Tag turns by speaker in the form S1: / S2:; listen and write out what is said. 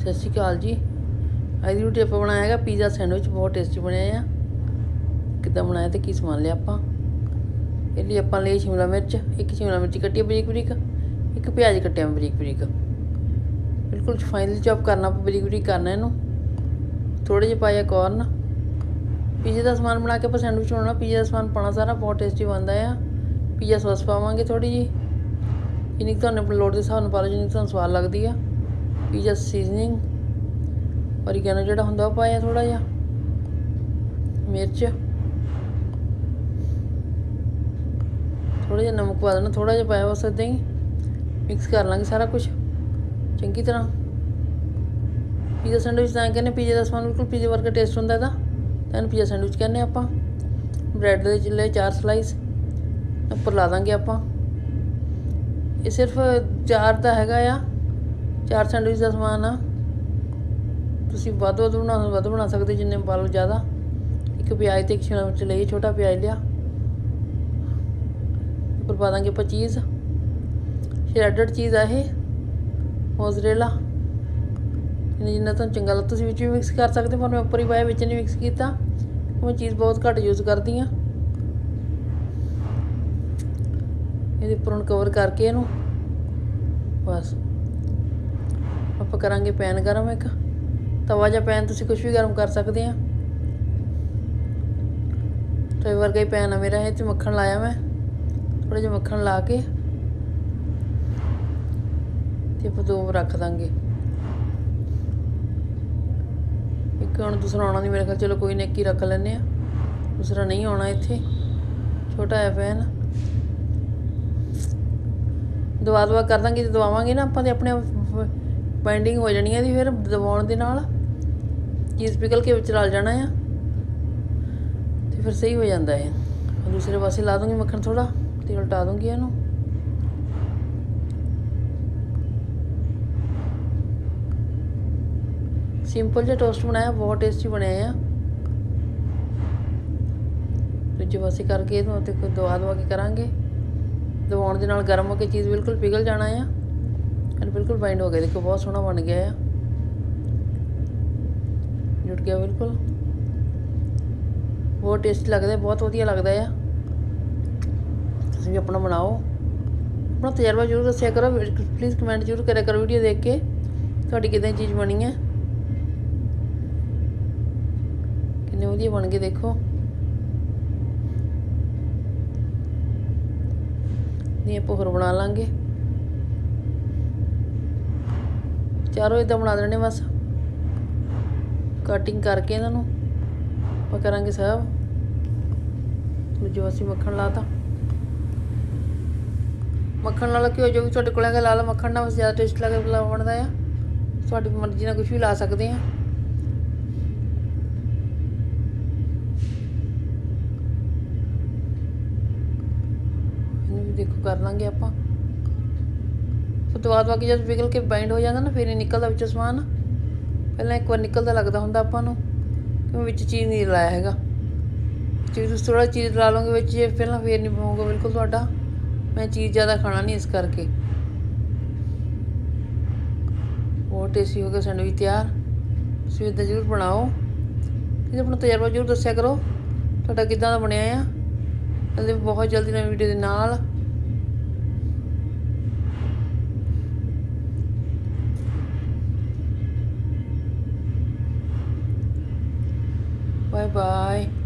S1: ਸਤਿ ਸ਼੍ਰੀ ਅਕਾਲ ਜੀ। ਅੱਜ ਦੀ ਰੋਟੀ ਆਪਾਂ ਬਣਾਇਆ ਹੈਗਾ ਪੀਜ਼ਾ ਸੈਂਡਵਿਚ, ਬਹੁਤ ਟੇਸਟੀ ਬਣਿਆ ਆ। ਕਿੱਦਾਂ ਬਣਾਇਆ ਤੇ ਕੀ ਸਮਾਨ ਲਿਆ ਆਪਾਂ? ਇਹ ਲਈ ਆਪਾਂ ਲਈ ਸ਼ਿਮਲਾ ਮਿਰਚ, ਇੱਕ ਸ਼ਿਮਲਾ ਮਿਰਚ ਕੱਟੀ ਬਰੀਕ ਬਰੀਕ, ਇੱਕ ਪਿਆਜ਼ ਕੱਟਿਆ ਬਰੀਕ ਬਰੀਕ। ਬਿਲਕੁਲ ਫਾਈਨਲੀ ਚੌਪ ਕਰਨਾ, ਆਪਾਂ ਬਰੀਕ ਬਰੀਕ ਕਰਨਾ ਇਹਨੂੰ। ਥੋੜੇ ਜਿਹੇ ਪਾਇਆ ਕੋਰਨ ਪੀਜ਼ੇ ਦਾ ਸਮਾਨ ਬਣਾ ਕੇ ਆਪਾਂ ਸੈਂਡਵਿਚ ਬਣਾਉਣਾ, ਪੀਜ਼ੇ ਦਾ ਸਮਾਨ ਪਾਉਣਾ ਸਾਰਾ, ਬਹੁਤ ਟੇਸਟੀ ਬਣਦਾ ਆ। ਪੀਜ਼ਾ ਸੌਸ ਪਾਵਾਂਗੇ ਥੋੜੀ ਜੀ ਜਿੰਨੀ ਕੁ ਤੁਹਾਨੂੰ ਲੋੜ ਦੇ ਹਿਸਾਬ ਨਾਲ ਪਾ ਲਓ, ਜਿੰਨੀ ਕੁ ਤੁਹਾਨੂੰ ਸਵਾਦ ਲੱਗਦੀ ਆ। ਪੀਜ਼ਾ ਸੀਜ਼ਨਿੰਗ ਔਰੀਗੈਨੋ ਜਿਹੜਾ ਹੁੰਦਾ ਉਹ ਪਾਇਆ ਥੋੜਾ ਜਿਹਾ, ਮਿਰਚ। ਥੋੜਾ ਜਿਹਾ ਨਮਕ ਪਾ ਦੇਣਾ ਥੋੜਾ ਜਿਹਾ ਪਾਇਆ ਬਸ ਏਦਾਂ ਹੀ। ਮਿਕਸ ਕਰ ਲਾਂਗੇ ਸਾਰਾ ਕੁਝ ਚੰਗੀ ਤਰ੍ਹਾਂ। ਪੀਜ਼ਾ ਸੈਂਡਵਿਚ ਤਾਂ ਕਹਿੰਦੇ ਪੀਜ਼ੇ ਦਾ ਸਮਾਨ ਬਿਲਕੁਲ ਪੀਜ਼ੇ ਵਰਗਾ ਟੇਸਟ ਹੁੰਦਾ ਇਹਦਾ। ਤਾਂ ਇਹਨੂੰ ਪੀਜ਼ਾ ਸੈਂਡਵਿਚ ਕਹਿੰਦੇ ਆਪਾਂ। ਬ੍ਰੈਡ ਦੇ ਚਿੱਲੇ ਚਾਰ ਸਲਾਈਸ ਉੱਪਰ ਲਾ ਦਾਂਗੇ ਆਪਾਂ। ਇਹ ਸਿਰਫ ਚਾਰ ਦਾ ਹੈਗਾ ਆ। ਚਾਰ ਸੈਂਡਵਿਚ ਦਾ ਸਮਾਨ ਆ। ਤੁਸੀਂ ਵੱਧ ਵੱਧ ਬਣਾ ਵੱਧ ਬਣਾ ਸਕਦੇ ਜਿੰਨੇ ਪਾ ਲਓ ਜ਼ਿਆਦਾ। ਇੱਕ ਪਿਆਜ਼ ਤੇ ਇੱਕ ਸ਼ਿਮਲਾ ਮਿਰਚ ਲਈ ਛੋਟਾ ਪਿਆਜ਼ ਲਿਆ। ਉੱਪਰ ਪਾ ਦਾਂਗੇ ਆਪਾਂ ਚੀਜ਼। ਸ਼੍ਰੈਡਡ ਚੀਜ਼ ਆ ਇਹ, ਮੋਜ਼ਰੇਲਾ। ਜਿੰਨਾ ਜਿੰਨਾ ਤੁਹਾਨੂੰ ਚੰਗਾ ਲੱਗ, ਤੁਸੀਂ ਵਿੱਚ ਵੀ ਮਿਕਸ ਕਰ ਸਕਦੇ ਪਰ ਮੈਂ ਉੱਪਰ ਹੀ ਪਾਇਆ, ਵਿੱਚ ਨਹੀਂ ਮਿਕਸ ਕੀਤਾ। ਮੈਂ ਚੀਜ਼ ਬਹੁਤ ਘੱਟ ਯੂਜ਼ ਕਰਦੀ ਆ ਇਹਦੇ ਉੱਪਰ ਹੁਣ ਕਵਰ ਕਰਕੇ ਇਹਨੂੰ। ਬਸ। ਆਪਾਂ ਕਰਾਂਗੇ ਪੈਨ ਗਰਮ ਇੱਕ। ਤਵਾ ਜਾਂ ਪੈਨ ਤੁਸੀਂ ਕੁਝ ਵੀ ਗਰਮ ਕਰ ਸਕਦੇ ਆ। ਤਵੇ ਵਰਗਾ ਹੀ ਪੈਨ ਆ ਮੇਰਾ, ਇਹ ਤੇ ਮੱਖਣ ਲਾਇਆ ਮੈਂ। ਥੋੜਾ ਜਿਹਾ ਮੱਖਣ ਲਾ ਕੇ। ਤੇ ਆਪਾਂ ਰੱਖ ਦਾਂਗੇ। ਇੱਕ ਹੁਣ ਦੂਸਰਾ ਆਉਣਾ ਨਹੀਂ ਮੇਰੇ ਖਿਆਲ, ਚਲੋ ਕੋਈ ਨਾ ਹੀ ਰੱਖ ਲੈਨੇ ਆ। ਦੂਸਰਾ ਨਹੀਂ ਆਉਣਾ ਇੱਥੇ। ਛੋਟਾ ਹੈ ਪੈਨ। ਦਵਾ ਦੁਆ ਕਰ ਦਾਂਗੇ ਤੇ ਦਵਾਵਾਂਗੇ ਨਾ ਆਪਾਂ ਤੇ ਆਪਣੇ ਬਾਈਂਡਿੰਗ ਹੋ ਜਾਣੀ ਹੈ ਦੀ ਫਿਰ ਦਬਾਉਣ ਦੇ ਨਾਲ। ਚੀਜ਼ ਪਿਘਲ ਕੇ ਵਿੱਚ ਰਲ ਜਾਣਾ ਆ। ਤੇ ਫਿਰ ਸਹੀ ਹੋ ਜਾਂਦਾ ਹੈ ਦੂਸਰੇ ਪਾਸੇ ਲਾ ਦੂੰਗੀ ਮੱਖਣ ਥੋੜਾ ਤੇ ਉਲਟਾ ਦੂੰਗੀ ਇਹਨੂੰ। ਸਿੰਪਲ ਜਿਹਾ ਟੋਸਟ ਬਣਾਇਆ, ਬਹੁਤ ਟੇਸਟੀ ਬਣਿਆ ਆ। ਦੂਜੇ ਪਾਸੇ ਕਰਕੇ ਇਹਨੂੰ ਤੇ ਕੋਈ ਦਵਾ ਦਵਾ ਕੇ ਕਰਾਂਗੇ। ਦਵਾਉਣ ਦੇ ਨਾਲ ਗਰਮ ਹੋ ਕੇ ਚੀਜ਼ ਬਿਲਕੁਲ ਪਿਘਲ ਜਾਣਾ ਆ। ਐਂਡ ਬਿਲਕੁਲ ਬਾਈਂਡ ਹੋ ਗਿਆ ਦੇਖੋ ਬਹੁਤ ਸੋਹਣਾ ਬਣ ਗਿਆ ਆ। ਜੁੜ ਗਿਆ ਬਿਲਕੁਲ। ਬਹੁਤ ਟੇਸਟੀ ਲੱਗਦਾ, ਬਹੁਤ ਵਧੀਆ ਲੱਗਦਾ ਆ। ਤੁਸੀਂ ਵੀ ਆਪਣਾ ਬਣਾਓ। ਆਪਣਾ ਤਜਰਬਾ ਜ਼ਰੂਰ ਦੱਸਿਆ ਕਰੋ ਪਲੀਜ਼ ਕਮੈਂਟ ਜ਼ਰੂਰ ਕਰਿਆ ਕਰੋ ਵੀਡੀਓ ਦੇਖ ਕੇ, ਤੁਹਾਡੀ ਕਿਦਾਂ ਚੀਜ਼ ਬਣੀ ਹੈ ਕਿੰਨੇ ਵਧੀਆ ਬਣ ਗਏ, ਦੇਖੋ। ਨਹੀਂ, ਆਪਾਂ ਹੋਰ ਬਣਾ ਲਾਂਗੇ। ਚਾਰੋਂ ਇਦਾਂ ਬਣਾ ਦੇਣੇ ਬਸ। ਕਟਿੰਗ ਕਰਕੇ ਇਹਨਾਂ ਨੂੰ। ਆਪਾਂ ਕਰਾਂਗੇ ਸਭ ਜੋ ਅਸੀਂ ਮੱਖਣ ਲਾਤਾ। ਮੱਖਣ ਨਾਲ ਘਿਓ ਜੋ ਵੀ ਤੁਹਾਡੇ ਕੋਲ ਹੈਗਾ ਲਾ ਲਓ ਮੱਖਣ ਨਾਲ ਬਸ ਜ਼ਿਆਦਾ ਟੇਸਟ ਲੱਗਦਾ ਬਣਦਾ ਆ। ਤੁਹਾਡੀ ਮਰਜ਼ੀ ਨਾਲ ਕੁਝ ਵੀ ਲਾ ਸਕਦੇ ਆ। ਇਹਨੂੰ ਵੀ ਦੇਖੋ, ਕਰ ਲਾਂਗੇ ਆਪਾਂ। ਫਿਰ ਤੋਂ ਬਾਅਦ ਬਾਕੀ ਜਦ ਪਿਘਲ ਕੇ ਬਾਈਂਡ ਹੋ ਜਾਂਦਾ ਨਾ, ਫਿਰ ਇਹ ਨਿਕਲਦਾ ਵਿੱਚੋਂ ਸਮਾਨ। ਪਹਿਲਾਂ ਇੱਕ ਵਾਰ ਨਿਕਲਦਾ ਲੱਗਦਾ ਹੁੰਦਾ ਆਪਾਂ ਨੂੰ ਕਿਉਂ ਵਿੱਚ ਚੀਜ਼ ਨਹੀਂ ਲਾਇਆ ਹੈਗਾ। ਚੀਜ਼ ਤੁਸੀਂ ਥੋੜਾ ਚੀਜ਼ ਲਾ ਲਓਗੇ ਵਿੱਚ ਜੇ ਪਹਿਲਾਂ ਫੇਰ ਨਹੀਂ ਪਾਉਂਗਾ ਬਿਲਕੁਲ ਤੁਹਾਡਾ। ਮੈਂ ਚੀਜ਼ ਜ਼ਿਆਦਾ ਖਾਣਾ ਨਹੀਂ ਇਸ ਕਰਕੇ। ਬਹੁਤ ਟੇਸਟੀ ਹੋ ਗਿਆ ਸੈਂਡਵਿਚ ਤਿਆਰ। ਤੁਸੀਂ ਇਦਾਂ ਜ਼ਰੂਰ ਬਣਾਓ। ਤੇ ਆਪਣਾ ਤਜਰਬਾ ਜ਼ਰੂਰ ਦੱਸਿਆ ਕਰੋ। ਤੁਹਾਡਾ ਕਿੱਦਾਂ ਦਾ ਬਣਿਆ ਆ? ਅਤੇ ਬਹੁਤ ਜਲਦੀ ਨਵੀਂ ਵੀਡੀਓ ਦੇ ਨਾਲ। bye